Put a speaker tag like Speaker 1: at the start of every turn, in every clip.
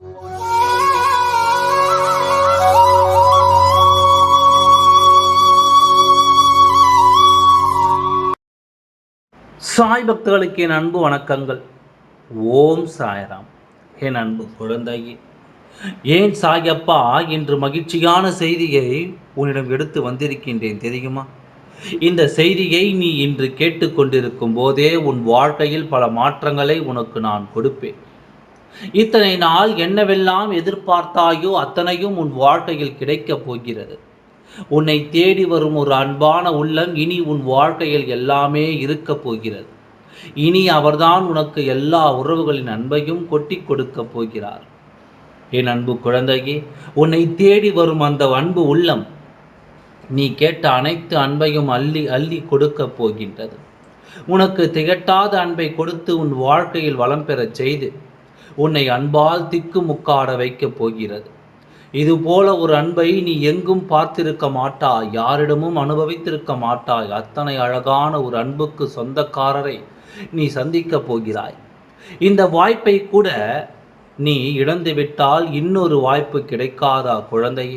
Speaker 1: சாய் பக்தர்களுக்கு என் அன்பு வணக்கங்கள். ஓம் சாய்ராம். என் அன்பு குழந்தையே ஏன் சாயப்பா என்று மகிழ்ச்சியான செய்தியை உன்னிடம் எடுத்து வந்திருக்கின்றேன் தெரியுமா? இந்த செய்தியை நீ இன்று கேட்டுக்கொண்டிருக்கும் போதே உன் வாழ்க்கையில் பல மாற்றங்களை உனக்கு நான் கொடுப்பேன். இத்தனை நாள் என்னவெல்லாம் எதிர்பார்த்தாயோ அத்தனையும் உன் வாழ்க்கையில் கிடைக்கப் போகிறது. உன்னை தேடி வரும் ஒரு அன்பான உள்ளம் இனி உன் வாழ்க்கையில் எல்லாமே இருக்கப் போகிறது. இனி அவர்தான் உனக்கு எல்லா உறவுகளின் அன்பையும் கொட்டி கொடுக்கப் போகிறார். என் அன்பு குழந்தையே உன்னை தேடி வரும் அந்த அன்பு உள்ளம் நீ கேட்ட அனைத்து அன்பையும் அள்ளி அள்ளி கொடுக்கப் போகின்றது. உனக்கு திகட்டாத அன்பை கொடுத்து உன் வாழ்க்கையில் வளம் பெறச் செய்து உன்னை அன்பால் திக்கு முக்காட வைக்கப் போகிறது. இதுபோல ஒரு அன்பை நீ எங்கும் பார்த்திருக்க மாட்டாய் யாரிடமும் அனுபவித்திருக்க மாட்டாய். அத்தனை அழகான ஒரு அன்புக்கு சொந்தக்காரரை நீ சந்திக்கப் போகிறாய். இந்த வாய்ப்பை கூட நீ இழந்துவிட்டால் இன்னொரு வாய்ப்பு கிடைக்காதா குழந்தை?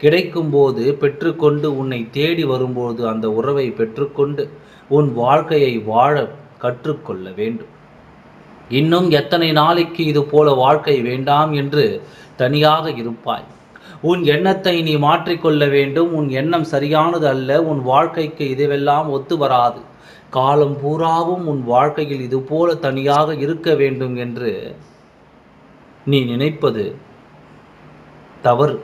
Speaker 1: கிடைக்கும்போது பெற்றுக்கொண்டு உன்னை தேடி வரும்போது அந்த உறவை பெற்றுக்கொண்டு உன் வாழ்க்கையை வாழ கற்றுக்கொள்ள வேண்டும். இன்னும் எத்தனை நாளைக்கு இது போல வாழ்க்கை வேண்டாம் என்று தனியாக இருப்பாய். உன் எண்ணத்தை நீ மாற்றிக்கொள்ள வேண்டும். உன் எண்ணம் சரியானது அல்ல. உன் வாழ்க்கைக்கு இதுவெல்லாம் ஒத்து வராது. காலம் பூராவும் உன் வாழ்க்கையில் இது போல தனியாக இருக்க வேண்டும் என்று நீ நினைப்பது தவறு.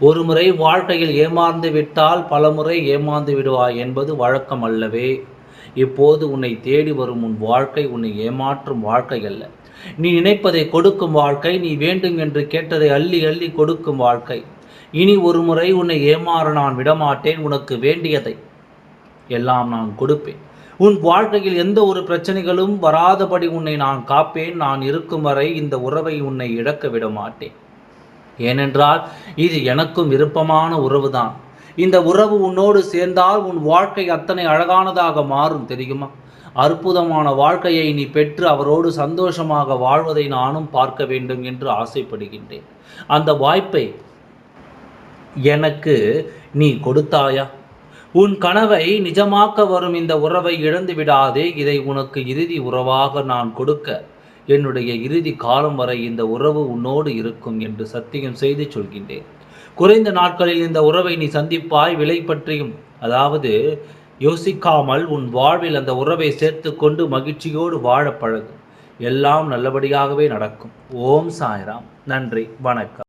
Speaker 1: ஒருமுறை வாழ்க்கையில் ஏமாந்து விட்டால் பலமுறை ஏமாந்து விடுவாய் என்பது வழக்கம் அல்லவே. இப்போது உன்னை தேடி வரும் உன் வாழ்க்கை உன்னை ஏமாற்றும் வாழ்க்கை அல்ல. நீ நினைப்பதை கொடுக்கும் வாழ்க்கை நீ வேண்டும் என்று கேட்டதை அள்ளி அள்ளி கொடுக்கும் வாழ்க்கை. இனி ஒரு முறை உன்னை ஏமாற நான் விடமாட்டேன் உனக்கு வேண்டியதை எல்லாம் நான் கொடுப்பேன். உன் வாழ்க்கையில் எந்த ஒரு பிரச்சனைகளும் வராதபடி உன்னை நான் காப்பேன் நான் இருக்கும் வரை இந்த உறவை உன்னை இழக்க விட மாட்டேன் ஏனென்றால் இது எனக்கும் விருப்பமான உறவுதான். இந்த உறவு உன்னோடு சேர்ந்தால் உன் வாழ்க்கை அத்தனை அழகானதாக மாறும் தெரியுமா? அற்புதமான வாழ்க்கையை நீ பெற்று அவரோடு சந்தோஷமாக வாழ்வதை நானும் பார்க்க வேண்டும் என்று ஆசைப்படுகின்றேன். அந்த வாய்ப்பை எனக்கு நீ கொடுத்தாயா? உன் கனவை நிஜமாக்க வரும் இந்த உறவை இழந்து விடாதே இதை உனக்கு இறுதி உறவாக நான் கொடுக்க என்னுடைய இறுதி காலம் வரை இந்த உறவு உன்னோடு இருக்கும் என்று சத்தியம் செய்து சொல்கின்றேன். குறைந்த நாட்களில் இந்த உறவை நீ சந்திப்பாய் விலை பற்றியும். அதாவது யோசிக்காமல் உன் வாழ்வில் அந்த உறவை சேர்த்து கொண்டு மகிழ்ச்சியோடு வாழ பழகு. எல்லாம் நல்லபடியாகவே நடக்கும். ஓம் சாய்ராம். நன்றி. வணக்கம்.